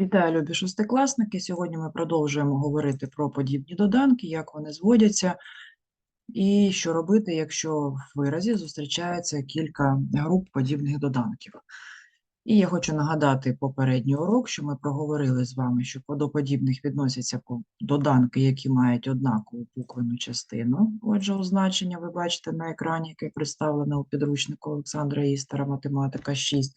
Вітаю, любі шестикласники. Сьогодні ми продовжуємо говорити про подібні доданки, як вони зводяться, і що робити, якщо в виразі зустрічається кілька груп подібних доданків. І я хочу нагадати попередній урок, що ми проговорили з вами, що до подібних відносяться доданки, які мають однакову буквену частину. Отже, означення ви бачите на екрані, яке представлене у підручнику Олександра Істера, математика 6.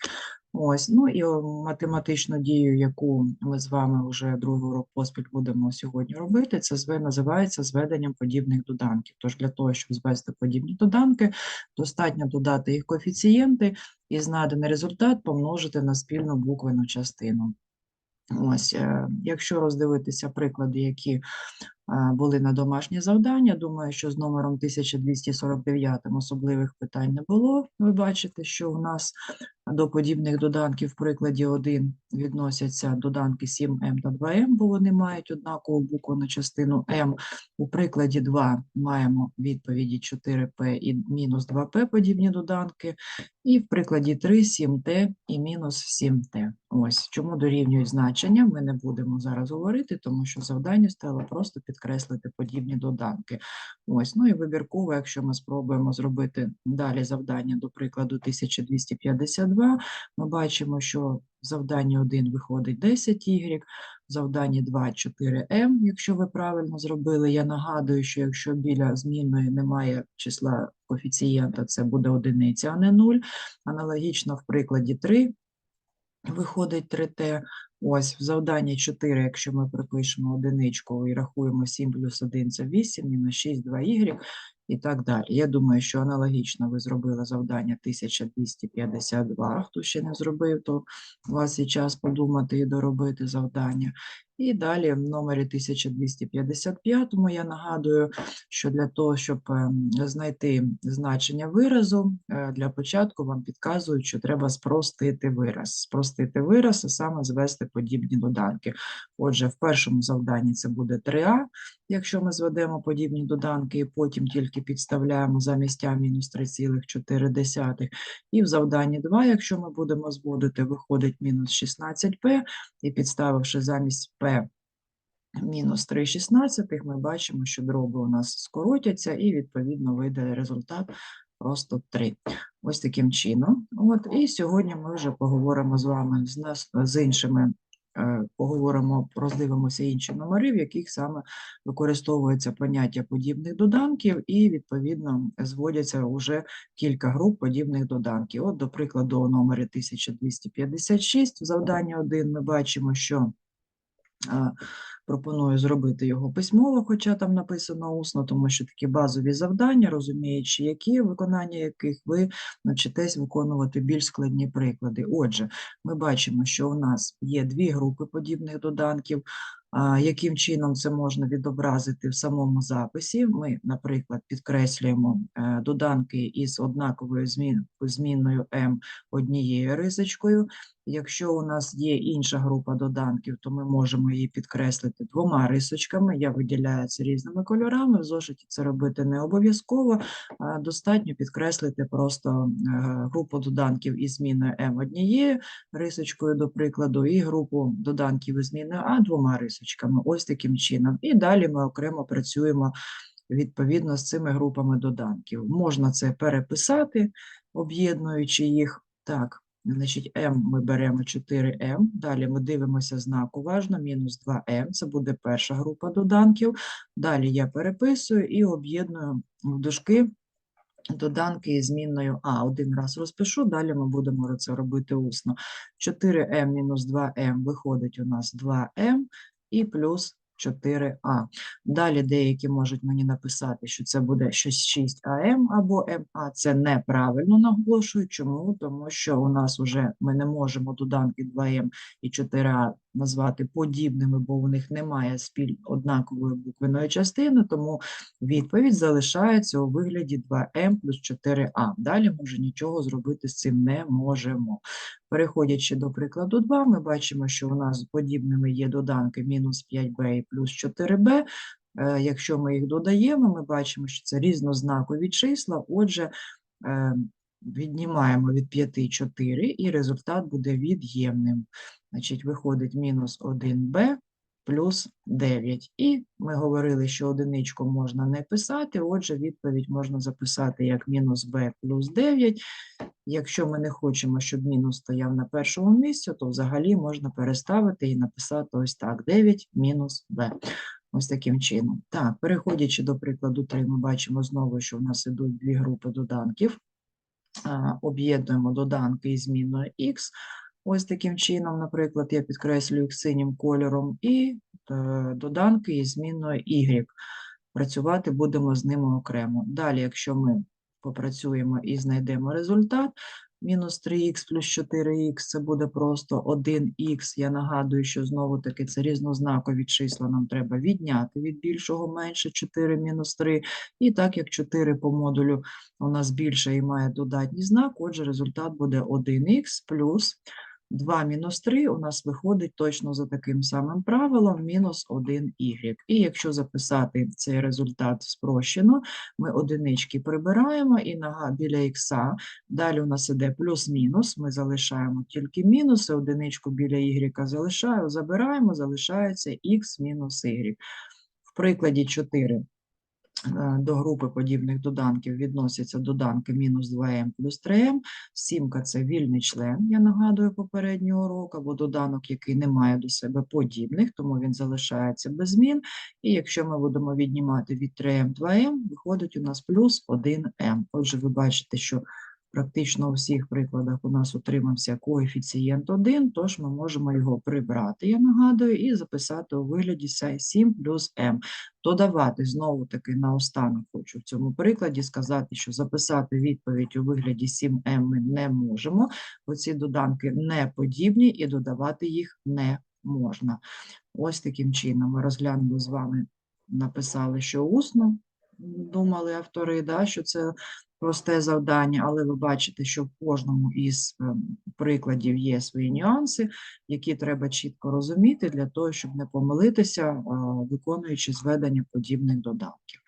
Ось, ну і математичну дію, яку ми з вами вже другий урок поспіль будемо сьогодні робити, це називається зведенням подібних доданків. Тож для того, щоб звести подібні доданки, достатньо додати їх коефіцієнти і знаданий результат помножити на спільну буквену частину. Ось, е, якщо роздивитися приклади, які були на домашнє завдання, думаю, що з номером 1249 особливих питань не було. Ви бачите, що у нас до подібних доданків в прикладі 1 відносяться доданки 7m та 2m, бо вони мають однакову буквену частину m. У прикладі 2 маємо відповіді 4p і мінус 2p подібні доданки. І в прикладі 3 7t і мінус 7t. Ось чому дорівнюють значення, ми не будемо зараз говорити, тому що завдання стало просто підкреслити подібні доданки. Ось, ну і вибірково, якщо ми спробуємо зробити далі завдання, до прикладу 1252, ми бачимо, що в завданні 1 виходить 10 y, в завданні 2 4m, якщо ви правильно зробили. Я нагадую, що якщо біля змінної немає числа коефіцієнта, це буде одиниця, а не 0. Аналогічно в прикладі 3 виходить 3t. Ось в завданні 4, якщо ми припишемо одиничку і рахуємо 7 плюс 1 – це 8, мінус 6 – 2y і так далі. Я думаю, що аналогічно ви зробили завдання 1252. Хто ще не зробив, то у вас є час подумати і доробити завдання. І далі в номері 1255 я нагадую, що для того, щоб ем, знайти значення виразу, е, для початку вам підказують, що треба спростити вираз. Спростити вираз, а саме звести подібні доданки. Отже, в першому завданні це буде 3а, якщо ми зведемо подібні доданки, і потім тільки підставляємо замість а мінус 3,4. І в завданні 2, якщо ми будемо зводити, виходить мінус 16p, і підставивши замість мінус 3,16, ми бачимо, що дроби у нас скоротяться, і відповідно вийде результат просто 3. Ось таким чином. От, і сьогодні ми вже поговоримо з вами з, нас, з іншими, е, поговоримо, роздивимося інші номери, в яких саме використовується поняття подібних доданків, і відповідно зводяться вже кілька груп подібних доданків. От, до прикладу, у номері 1256 в завданні 1 ми бачимо, що Пропоную зробити його письмово, хоча там написано усно, тому що такі базові завдання, розуміючи, які виконання яких ви навчитесь виконувати більш складні приклади. Отже, ми бачимо, що у нас є дві групи подібних доданків. Яким чином це можна відобразити в самому записі? Ми, наприклад, підкреслюємо е, доданки із однаковою змін, змінною m однією рисочкою. Якщо у нас є інша група доданків, то ми можемо її підкреслити двома рисочками. Я виділяю це різними кольорами. В зошиті це робити не обов'язково. Достатньо підкреслити просто е, групу доданків із зміною m однією рисочкою, до прикладу, і групу доданків із зміною а двома рисочками. Ось таким чином. І далі ми окремо працюємо відповідно з цими групами доданків. Можна це переписати, об'єднуючи їх. Так, Значить, m ми беремо 4m, далі ми дивимося знак уважно, мінус 2m, це буде перша група доданків. Далі я переписую і об'єдную в дужки доданки змінною а. Один раз розпишу, далі ми будемо це робити усно. 4m мінус 2m виходить у нас 2m і плюс 4а. Далі деякі можуть мені написати, що це буде щось 6АМ або МА. Це неправильно наголошую. Чому? Тому що у нас вже ми не можемо доданки 2М і 4А назвати подібними, бо у них немає спіль однакової буквеної частини, тому відповідь залишається у вигляді 2М плюс 4А. Далі ми вже нічого зробити з цим не можемо. Переходячи до прикладу 2, ми бачимо, що у нас подібними є доданки мінус 5b і плюс 4b. Е, Якщо ми їх додаємо, ми бачимо, що це різнознакові числа, отже, е, віднімаємо від 5 4, і результат буде від'ємним. Значить, виходить мінус 1b плюс 9. І ми говорили, що одиничку можна не писати, отже, відповідь можна записати як мінус b плюс 9. Якщо ми не хочемо, щоб мінус стояв на першому місці, то взагалі можна переставити і написати ось так: 9 мінус b. Ось таким чином. Так, переходячи до прикладу 3, ми бачимо знову, що в нас ідуть дві групи доданків. Об'єднуємо доданки із змінною x. Ось таким чином, наприклад, я підкреслюю їх синім кольором, і е, доданки із змінною y. Працювати будемо з ними окремо. Далі, якщо ми попрацюємо і знайдемо результат, мінус 3х плюс 4х, це буде просто 1х. Я нагадую, що знову-таки це різнознакові числа нам треба відняти від більшого менше 4 мінус 3. І так як 4 по модулю у нас більше і має додатній знак, отже, результат буде 1х плюс 2 мінус 3 у нас виходить точно за таким самим правилом мінус 1y. І якщо записати цей результат спрощено, ми одинички прибираємо і нага біля х. Далі у нас іде плюс-мінус, ми залишаємо тільки мінуси, одиничку біля y залишаю, забираємо, залишається х мінус y. В прикладі 4 е, до групи подібних доданків відносяться доданки мінус 2М плюс 3М. Сімка – це вільний член, я нагадую, попереднього уроку, або доданок, який не має до себе подібних, тому він залишається без змін. І якщо ми будемо віднімати від 3М 2М, виходить у нас плюс 1М. Отже, ви бачите, що практично у всіх прикладах у нас утримався коефіцієнт 1, тож ми можемо його прибрати, я нагадую, і записати у вигляді 7 плюс m. Додавати знову-таки наостанок хочу в цьому прикладі сказати, що записати відповідь у вигляді 7m ми не можемо, бо ці доданки не подібні і додавати їх не можна. Ось таким чином ми розглянули з вами, написали, що усно, думали автори, да, що це просте завдання, але ви бачите, що в кожному із ем, прикладів є свої нюанси, які треба чітко розуміти для того, щоб не помилитися, виконуючи зведення подібних додатків.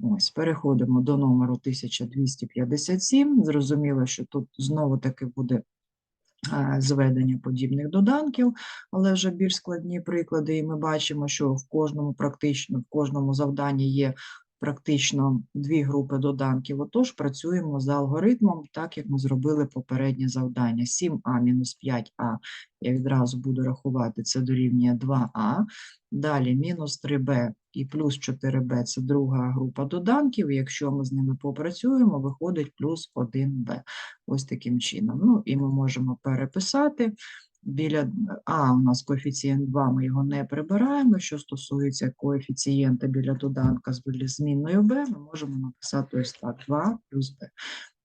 Ось, переходимо до номеру 1257. Зрозуміло, що тут знову-таки буде е, зведення подібних доданків, але вже більш складні приклади, і ми бачимо, що в кожному практично, в кожному завданні є практично дві групи доданків. Отож, працюємо за алгоритмом, так як ми зробили попереднє завдання. 7а мінус 5а, я відразу буду рахувати, це дорівнює 2а. Далі мінус 3b і плюс 4b – це друга група доданків, якщо ми з ними попрацюємо, виходить плюс 1b. Ось таким чином. Ну, і ми можемо переписати. Біля А у нас коефіцієнт 2, ми його не прибираємо. Що стосується коефіцієнта біля доданка з змінною Б, ми можемо написати ось так: 2 плюс Б.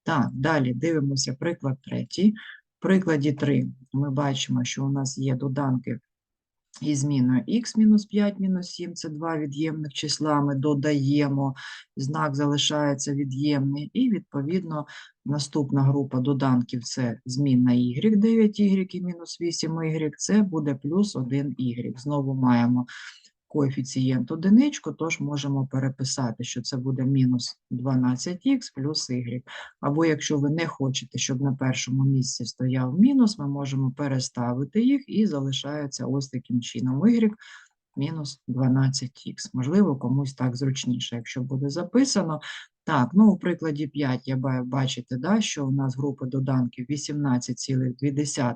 Так, далі дивимося приклад третій. В прикладі 3 ми бачимо, що у нас є доданки із зміною х мінус 5 мінус 7, це два від'ємних числа, ми додаємо, знак залишається від'ємний, і відповідно наступна група доданків це змінна y, 9y і мінус 8y, це буде плюс 1y. Знову маємо коефіцієнт одиничку, тож можемо переписати, що це буде мінус 12х плюс y. Або якщо ви не хочете, щоб на першому місці стояв мінус, ми можемо переставити їх і залишається ось таким чином y мінус 12х. Можливо, комусь так зручніше, якщо буде записано. Так, ну у прикладі 5 я бачите, да, що у нас група доданків 18,2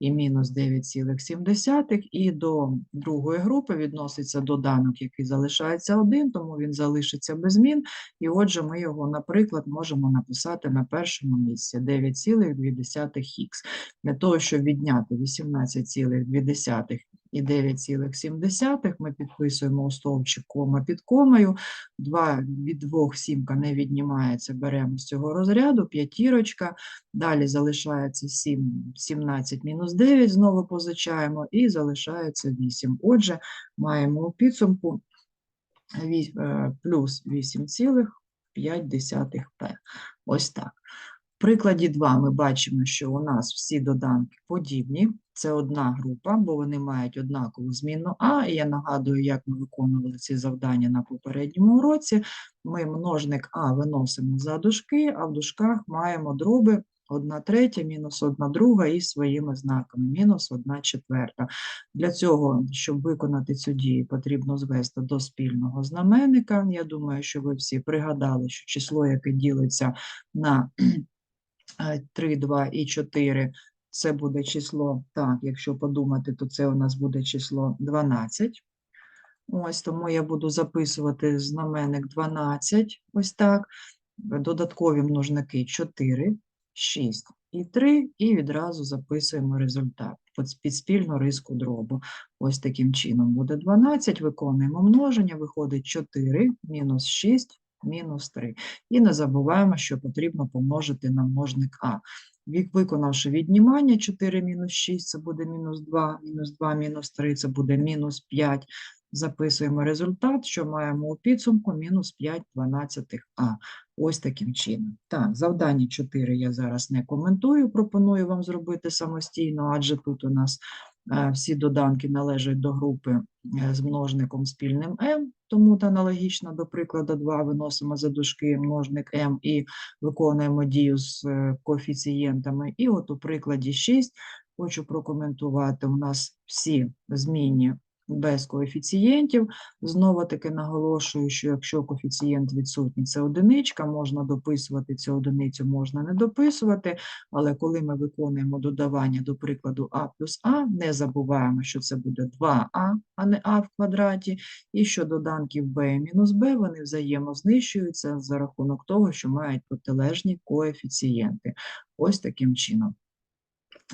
і мінус 9,7, і до другої групи відноситься доданок, який залишається один, тому він залишиться без змін. І отже, ми його, наприклад, можемо написати на першому місці 9,2х. Для того, щоб відняти 18,2 і 9,7, ми підписуємо у стовпчик кома під комою. 2 від 2 сімка не віднімається, беремо з цього розряду, п'ятірочка, далі залишається 7, 17 мінус 9, знову позичаємо, і залишається 8. Отже, маємо у підсумку е, плюс 8,5p. Ось так. В прикладі 2 ми бачимо, що у нас всі доданки подібні, Це одна група, бо вони мають однакову змінну А. І я нагадую, як ми виконували ці завдання на попередньому уроці. Ми множник А виносимо за дужки, а в дужках маємо дроби 1 третя, мінус 1 друга і своїми знаками, мінус 1 четверта. Для цього, щоб виконати цю дію, потрібно звести до спільного знаменника. Я думаю, що ви всі пригадали, що число, яке ділиться на 3, 2 і 4, це буде число, так, якщо подумати, то це у нас буде число 12. Ось тому я буду записувати знаменник 12, ось так. Додаткові множники 4, 6 і 3, і відразу записуємо результат під- спільну риску дробу. Ось таким чином буде 12, виконуємо множення, виходить 4 мінус 6 мінус 3. І не забуваємо, що потрібно помножити на множник А. Виконавши віднімання 4 мінус 6, це буде мінус 2, мінус 2 мінус 3, це буде мінус 5. Записуємо результат, що маємо у підсумку мінус 5 дванадцятих А. Ось таким чином. Так, завдання 4 я зараз не коментую, пропоную вам зробити самостійно, адже тут у нас е, всі доданки належать до групи е, з множником спільним m, тому та аналогічно до прикладу 2 виносимо за дужки множник m і виконуємо дію з е, коефіцієнтами. І от у прикладі 6 хочу прокоментувати, у нас всі змінні без коефіцієнтів. Знову таки наголошую, що якщо коефіцієнт відсутній, це одиничка, можна дописувати цю одиницю, можна не дописувати, але коли ми виконуємо додавання, до прикладу, а плюс а, не забуваємо, що це буде 2а, а не а в квадраті, і що доданків і мінус b, вони взаємознищуються за рахунок того, що мають протилежні коефіцієнти. Ось таким чином.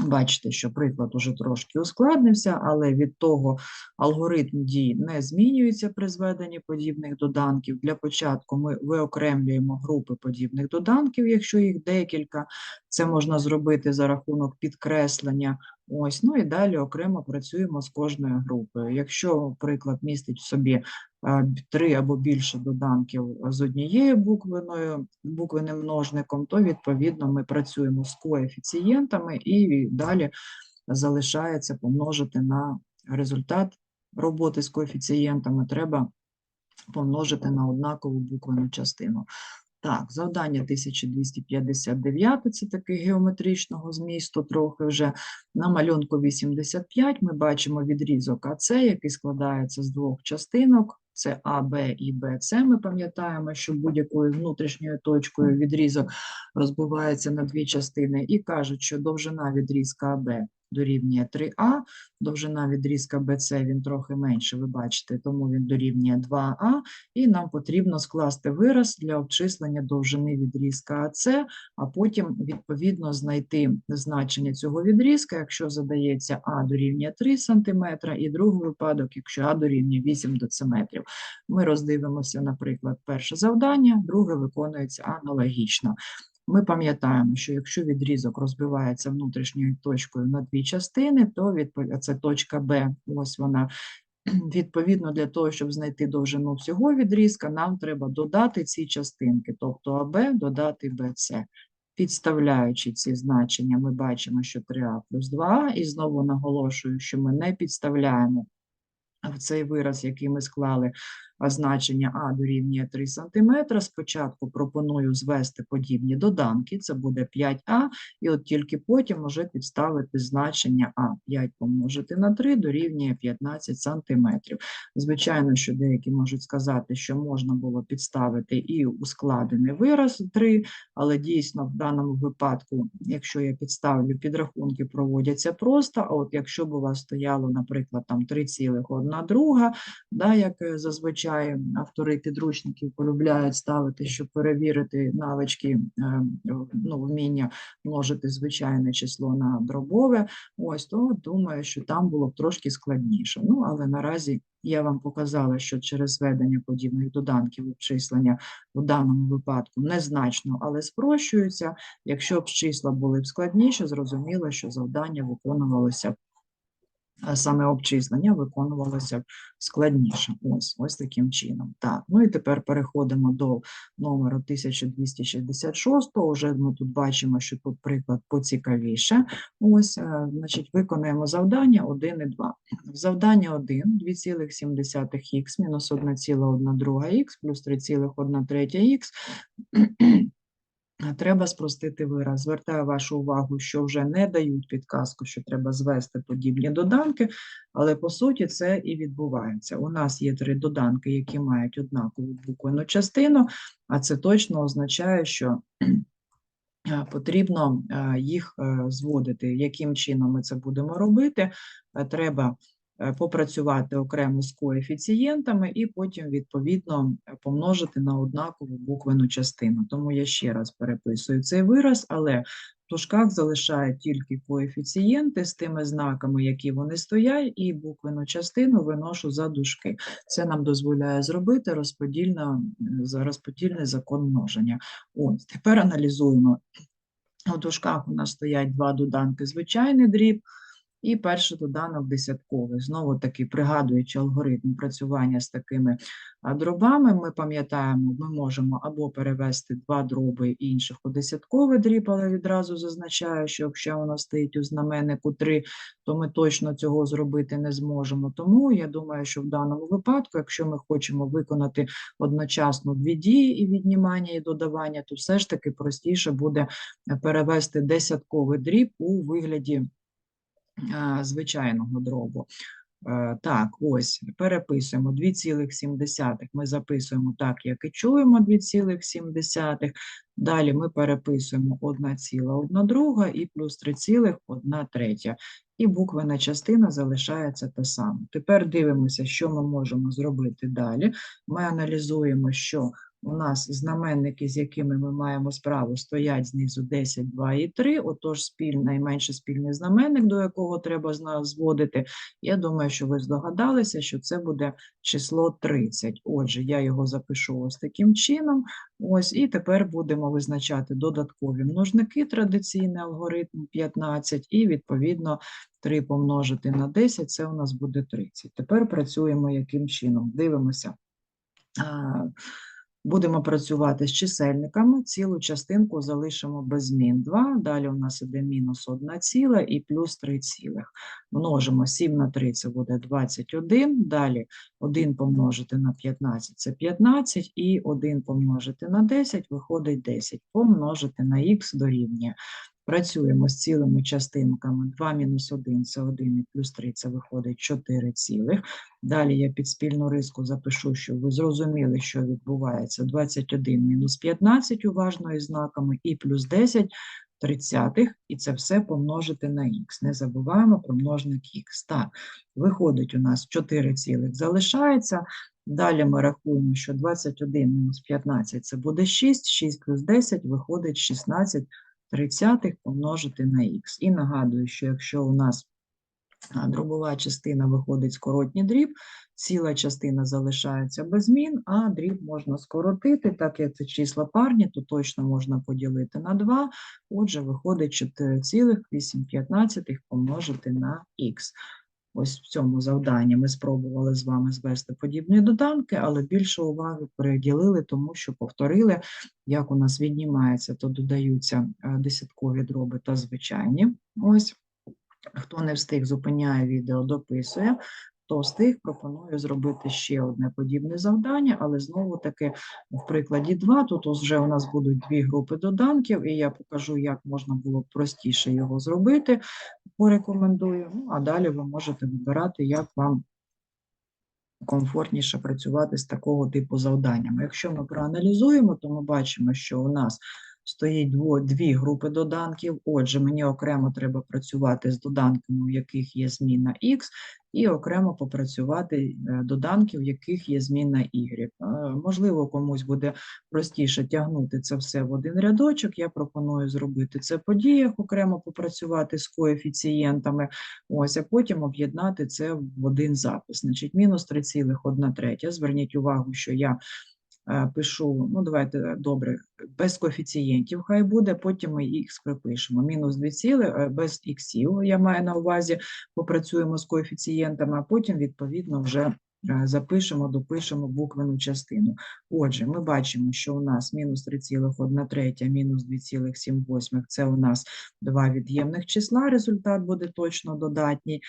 Бачите, що приклад уже трошки ускладнився, але від того алгоритм дій не змінюється при зведенні подібних доданків. Для початку ми виокремлюємо групи подібних доданків, якщо їх декілька. Це можна зробити за рахунок підкреслення. Ось, ну і далі окремо працюємо з кожною групою. Якщо приклад містить в собі е, три або більше доданків з однією буквеною, буквенним множником, то відповідно ми працюємо з коефіцієнтами і далі залишається помножити на результат роботи з коефіцієнтами. Треба помножити на однакову буквену частину. Так, завдання 1259 це таке геометричного змісту, трохи вже на малюнку 85 ми бачимо відрізок АЦ, який складається з двох частинок. Це А, Б і Б, С. Ми пам'ятаємо, що будь-якою внутрішньою точкою відрізок розбивається на дві частини і кажуть, що довжина відрізка АБ дорівнює 3А, довжина відрізка БЦ він трохи менше, ви бачите, тому він дорівнює 2А, і нам потрібно скласти вираз для обчислення довжини відрізка АЦ, а потім відповідно знайти значення цього відрізка, якщо задається А дорівнює 3 см, і другий випадок, якщо А дорівнює 8 дециметрів. Ми роздивимося, наприклад, перше завдання, друге виконується аналогічно. Ми пам'ятаємо, що якщо відрізок розбивається внутрішньою точкою на дві частини, то це точка Б, ось вона. Відповідно, для того, щоб знайти довжину всього відрізка, нам треба додати ці частинки, тобто АБ додати БЦ. Підставляючи ці значення, ми бачимо, що 3А плюс 2А, і знову наголошую, що ми не підставляємо в цей вираз, який ми склали, значення А дорівнює 3 см. Спочатку пропоную звести подібні доданки, це буде 5А, і от тільки потім вже підставити значення А. 5 помножити на 3 дорівнює 15 см. Звичайно, що деякі можуть сказати, що можна було підставити і ускладений вираз 3, але дійсно в даному випадку, якщо я підставлю, підрахунки проводяться просто, а от якщо б у вас стояло, наприклад, там 3,1 друга, да, як е, зазвичай автори підручників полюбляють ставити, щоб перевірити навички, е, ну, вміння множити звичайне число на дробове, ось, то думаю, що там було б трошки складніше. Ну, але наразі я вам показала, що через зведення подібних доданків обчислення в даному випадку незначно, але спрощуються. Якщо б числа були б складніші, зрозуміло, що завдання виконувалося саме обчислення виконувалося складніше. Ось, ось таким чином. Так, ну і тепер переходимо до номеру 1266. Уже ми тут бачимо, що тут приклад поцікавіше. Ось, е, значить, виконуємо завдання 1 і 2. Завдання 1 – 2,7х мінус 1,1 х плюс 3,1 х. Треба спростити вираз. Звертаю вашу увагу, що вже не дають підказку, що треба звести подібні доданки, але по суті це і відбувається. У нас є три доданки, які мають однакову буквену частину, а це точно означає, що потрібно їх е, зводити. Яким чином ми це будемо робити? Е, Треба попрацювати окремо з коефіцієнтами і потім, відповідно, е, помножити на однакову буквену частину. Тому я ще раз переписую цей вираз, але в дужках залишаю тільки коефіцієнти з тими знаками, які вони стоять, і буквену частину виношу за дужки. Це нам дозволяє зробити розподільний закон множення. Ось, тепер аналізуємо. У дужках у нас стоять два доданки звичайний дріб і перший доданок десятковий. Знову таки, пригадуючи алгоритм працювання з такими дробами, ми пам'ятаємо, ми можемо або перевести два дроби інших у десятковий дріб, але відразу зазначаю, що якщо нас стоїть у знаменнику 3, то ми точно цього зробити не зможемо. Тому я думаю, що в даному випадку, якщо ми хочемо виконати одночасно дві дії і віднімання, і додавання, то все ж таки простіше буде перевести десятковий дріб у вигляді звичайного дробу. Е, Так, ось переписуємо 2,7. Ми записуємо так, як і чуємо 2,7. Далі ми переписуємо 1,1 друга і плюс 3,1 третя. І буквена частина залишається та сама. Тепер дивимося, що ми можемо зробити далі. Ми аналізуємо, що у нас знаменники, з якими ми маємо справу, стоять знизу 10, 2 і 3, отож спільний, найменший спільний знаменник, до якого треба зводити. Я думаю, що ви здогадалися, що це буде число 30. Отже, я його запишу ось таким чином. Ось, і тепер будемо визначати додаткові множники, традиційний алгоритм 15, і відповідно 3 помножити на 10, це у нас буде 30. Тепер працюємо яким чином? Дивимося. Будемо працювати з чисельниками, цілу частинку залишимо без змін 2, далі у нас іде мінус 1 ціла і плюс 3 цілих. Множимо 7 на 3, це буде 21, далі 1 помножити на 15 – це 15, і 1 помножити на 10 виходить 10, помножити на х дорівнює. Працюємо з цілими частинками 2 мінус 1 – це 1, і плюс 3 – це виходить 4 цілих. Далі я під спільну риску запишу, щоб ви зрозуміли, що відбувається. 21 мінус 15 уважно із знаками і плюс 10 тридцятих, і це все помножити на х. Не забуваємо про множник х. Так, виходить у нас 4 цілих залишається. Далі ми рахуємо, що 21 мінус 15 – це буде 6, 6 плюс 10 виходить 16 тридцятих помножити на х. І нагадую, що якщо у нас дробова частина виходить скоротній дріб, ціла частина залишається без змін, а дріб можна скоротити, так як це числа парні, то точно можна поділити на 2, отже, виходить 4,8 помножити на х. Ось в цьому завданні ми спробували з вами звести подібні доданки, але більше уваги приділили тому, що повторили, як у нас віднімається, то додаються е, десяткові дроби та звичайні. Ось. Хто не встиг, зупиняє відео, дописує. Хто встиг, пропоную зробити ще одне подібне завдання, але знову-таки в прикладі 2, тут вже у нас будуть дві групи доданків, і я покажу, як можна було простіше його зробити, порекомендую. Ну, а далі ви можете вибирати, як вам комфортніше працювати з такого типу завданнями. Якщо ми проаналізуємо, то ми бачимо, що у нас стоїть дво, дві групи доданків. Отже, мені окремо треба працювати з доданками, у яких є зміна x, і окремо попрацювати е, доданки, в яких є зміна y. Е, Можливо, комусь буде простіше тягнути це все в один рядочок. Я пропоную зробити це по діях, окремо попрацювати з коефіцієнтами, ось, а потім об'єднати це в один запис. Значить, мінус 3,1 третя. Зверніть увагу, що я пишу, ну давайте е, добре, без коефіцієнтів хай буде, потім ми х припишемо. Мінус 2 ціли, е, без іксів, я маю на увазі, попрацюємо з коефіцієнтами, а потім, відповідно, вже е, запишемо, допишемо буквену частину. Отже, ми бачимо, що у нас мінус 3,1 третя, мінус 2,7 це у нас два від'ємних числа, результат буде точно додатній.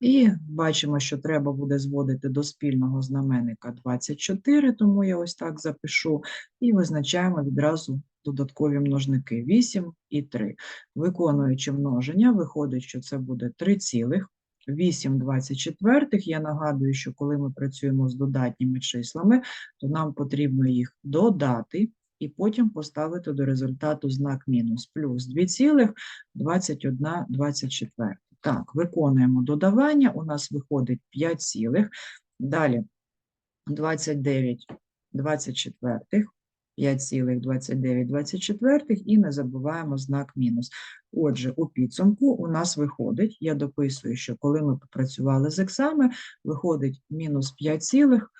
І бачимо, що треба буде зводити до спільного знаменника 24, тому я ось так запишу, і визначаємо відразу додаткові множники 8 і 3. Виконуючи множення, виходить, що це буде 3 цілих. 8 24. Я нагадую, що коли ми працюємо з додатніми числами, то нам потрібно їх додати і потім поставити до результату знак мінус плюс 2 цілих 21 24. Так, виконуємо додавання. У нас виходить 5 цілих. Далі 29 24, 5 цілих 29 24 і не забуваємо знак мінус. Отже, у підсумку у нас виходить, я дописую, що коли ми попрацювали з ексами, виходить мінус 5 цілих.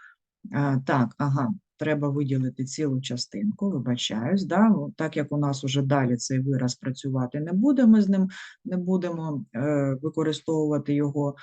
Так, ага, треба виділити цілу частинку, вибачаюсь, да? ну, так як у нас уже далі цей вираз працювати не буде, ми з ним не будемо е, використовувати його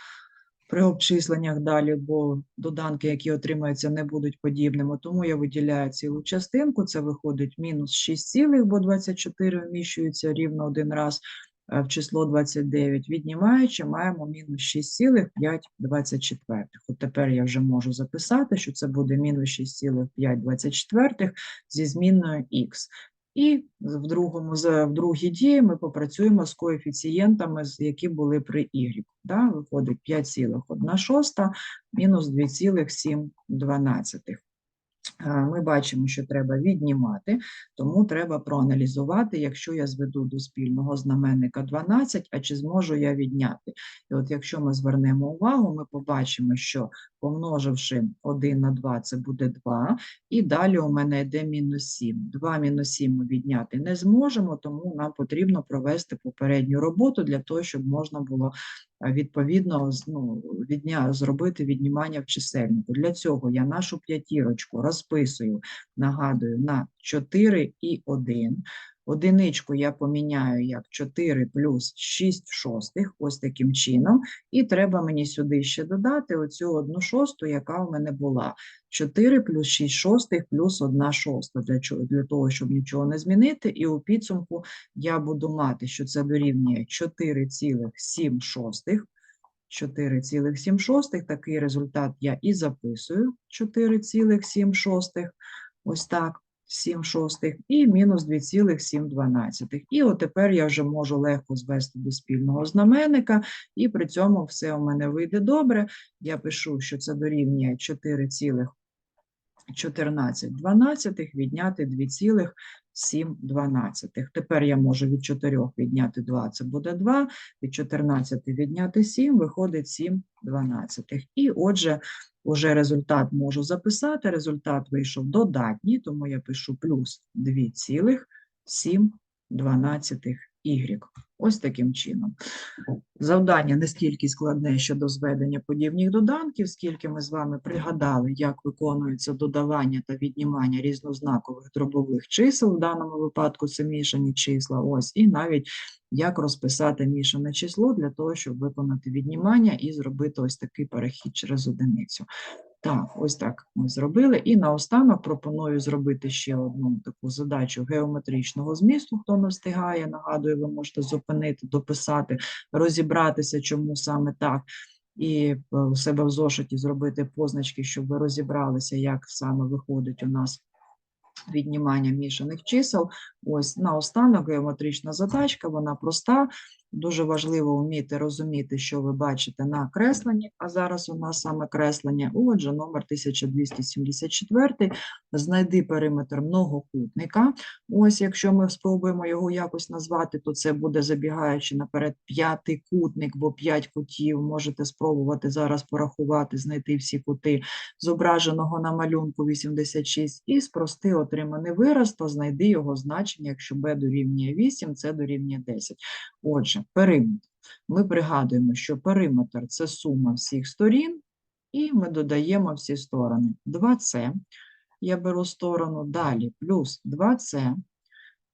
при обчисленнях далі, бо доданки, які отримаються, не будуть подібними. Тому я виділяю цілу частинку, це виходить мінус 6 цілих, бо 24 вміщується рівно один раз в число 29. Віднімаючи, маємо мінус 6,524. От тепер я вже можу записати, що це буде мінус 6,524 зі змінною х. І в другому в другій дії ми попрацюємо з коефіцієнтами, які були при y. Да? Виходить 5,1 шоста мінус 2,7. Е, Ми бачимо, що треба віднімати, тому треба проаналізувати, якщо я зведу до спільного знаменника 12, а чи зможу я відняти. І от якщо ми звернемо увагу, ми побачимо, що помноживши 1 на 2, це буде 2, і далі у мене йде мінус 7. 2 мінус 7 ми відняти не зможемо, тому нам потрібно провести попередню роботу для того, щоб можна було відповідно ну, відня, зробити віднімання в чисельнику. Для цього я нашу п'ятірочку розписую, нагадую, на 4 і 1. Одиничку я поміняю як 4 плюс 6 шостих, ось таким чином. І треба мені сюди ще додати оцю одну шосту, яка у мене була. 4 плюс 6 шостих плюс 1 шоста, для, для того, щоб нічого не змінити. І у підсумку я буду мати, що це дорівнює 4,7 шостих. 4,7 шостих. Такий результат я і записую. 4,7 шостих. Ось так. 7 шостих і мінус 2,7. І от тепер я вже можу легко звести до спільного знаменника, і при цьому все у мене вийде добре. Я пишу, що це дорівнює 4,14 дванадцятих відняти 2,7. Тепер я можу від 4 відняти 2, це буде 2, від 14 відняти 7, виходить 7 дванадцятих. І отже, Уже результат можу записати. Результат вийшов додатній, тому я пишу плюс 2,7 y. Ось таким чином. Завдання не стільки складне щодо зведення подібних доданків, скільки ми з вами пригадали, як виконується додавання та віднімання різнознакових дробових чисел, в даному випадку це мішані числа, ось, і навіть як розписати мішане число для того, щоб виконати віднімання і зробити ось такий перехід через одиницю. Так, ось так ми зробили. І наостанок пропоную зробити ще одну таку задачу геометричного змісту. Хто не встигає, нагадую, ви можете зупинити, дописати, розібратися, чому саме так. І е, у себе в зошиті зробити позначки, щоб ви розібралися, як саме виходить у нас віднімання мішаних чисел. Ось наостанок геометрична задачка, вона проста. Дуже важливо вміти розуміти, що ви бачите на кресленні, а зараз у нас саме креслення. Отже, номер 1274. Знайди периметр многокутника. Ось, якщо ми спробуємо його якось назвати, то це буде забігаючи наперед п'ятикутник, бо п'ять кутів. Можете спробувати зараз порахувати, знайти всі кути зображеного на малюнку 86 і спрости отриманий вираз, то знайди його значення, якщо b дорівнює 8, це дорівнює 10. Отже, периметр. Ми пригадуємо, що периметр це сума всіх сторін, і ми додаємо всі сторони. 2С я беру сторону, далі плюс 2С.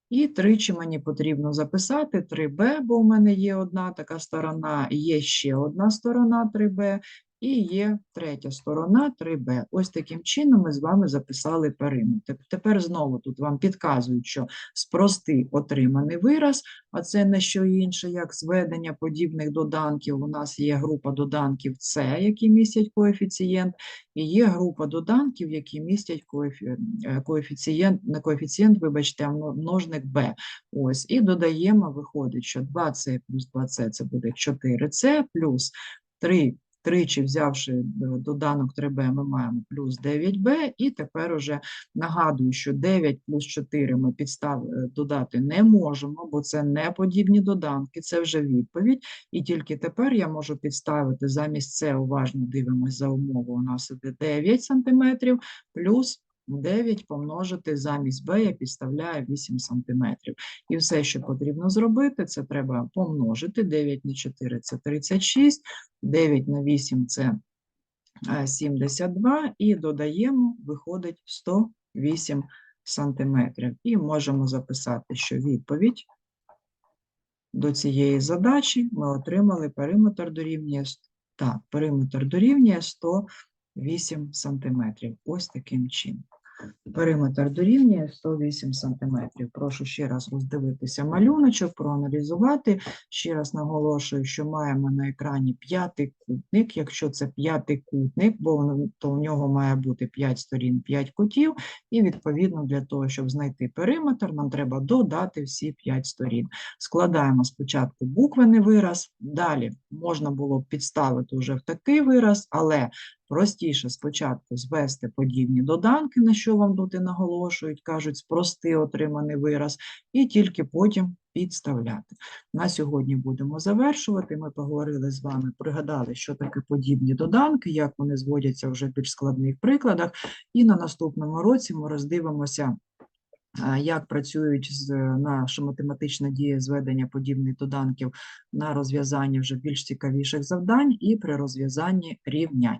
І тричі мені потрібно записати 3b, бо у мене є одна така сторона, є ще одна сторона 3b, і є третя сторона 3b. Ось таким чином ми з вами записали периметр. Тепер знову тут вам підказують, що спрости отриманий вираз, а це не що інше, як зведення подібних доданків. У нас є група доданків С, які містять коефіцієнт, і є група доданків, які містять е, коефіцієнт, не коефіцієнт, вибачте, а множник b. Ось, і додаємо, виходить, що 2c плюс 2c це буде 4c, плюс 3, тричі взявши е, доданок 3b, ми маємо плюс 9b, і тепер уже нагадую, що 9 плюс 4 ми підстав е, додати не можемо, бо це не подібні доданки, це вже відповідь. І тільки тепер я можу підставити замість це, уважно дивимося за умову, у нас іде 9 см, плюс 9 помножити замість b, я підставляю 8 см. І все, що потрібно зробити, це треба помножити. 9 на 4 – це 36, 9 на 8 – це е, 72, і додаємо, виходить 108 сантиметрів. І можемо записати, що відповідь до цієї задачі ми отримали периметр дорівнює, так, периметр дорівнює 108 сантиметрів. Ось таким чином. Периметр дорівнює 108 сантиметрів. Прошу ще раз роздивитися малюночок, проаналізувати. Ще раз наголошую, що маємо на екрані п'ятикутник. Якщо це п'ятикутник, бо то у нього має бути 5 сторін, 5 кутів. І відповідно для того, щоб знайти периметр, нам треба додати всі 5 сторін. Складаємо спочатку буквений вираз, далі можна було б підставити вже в такий вираз, але простіше спочатку звести подібні доданки, на що вам і наголошують, кажуть, спрости отриманий вираз, і тільки потім підставляти. На сьогодні будемо завершувати. Ми поговорили з вами, пригадали, що таке подібні доданки, як вони зводяться вже в більш складних прикладах. І на наступному році ми роздивимося як працюють з наша математична дія зведення подібних доданків на розв'язанні вже більш цікавіших завдань і при розв'язанні рівнянь.